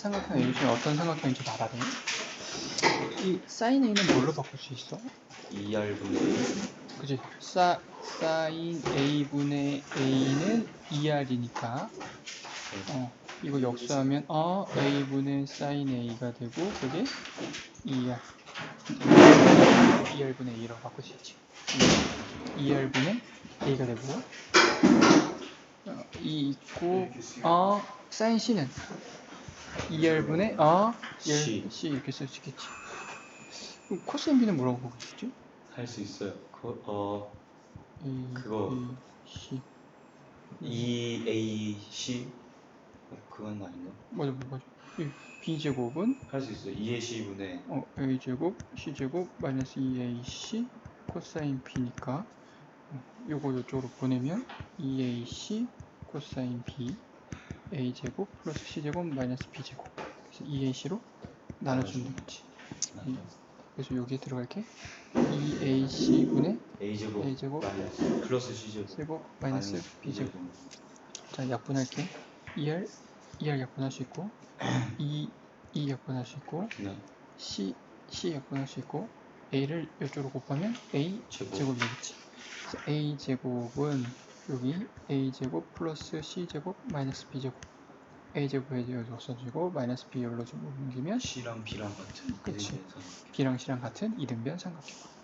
삼각형 A 중에 어떤 삼각형인지 돼? 이 사인 A는 뭘로 바꿀 수 있어? 2R분의 그지? 사, 사인 A분의 A는 2R이니까. 어, 이거 역수하면 어 A분의 사인 A가 되고 그게 2R 2R분의 A로 바꿀 수 있지. 2R분의 A가 되고. 어, 이 있고 어 사인 C는 2R분의 어 C. C 이렇게 쓸 수 있겠지 그럼 코사인 B는 뭐라고 보고 있지? 할 수 있어요. 그, 어, A, 그거. B, C 2AC 그건 아닌가? 맞아 맞아 이 B제곱은 할 수 있어요. 2AC분의 어, a제곱 c제곱 마이너스 2ac 코사인 b니까 어, 요거 요쪽으로 보내면 2ac 코사인 b a제곱 플러스 c제곱 마이너스 b제곱 그래서 2ac로 나눠주면 되겠지 음. 그래서 여기에 들어갈 게 2ac분의 A제곱 A제곱 마이너스 플러스 C제곱 제곱 마이너스 b제곱 자 약분할게 2r 2r 약분할 수 있고 2 2 약분할 수 있고 네. C, C 약분할 수 있고 A를 이쪽으로 곱하면 A 제곱. 제곱이 되겠지. 그래서 A 제곱은 여기 A 제곱 플러스 C 제곱 마이너스 B 제곱 A 제곱에 여기 없어지고 마이너스 B 열로 좀 옮기면 C랑 B랑 같은 그치. B랑 C랑 같은 이등변 삼각형.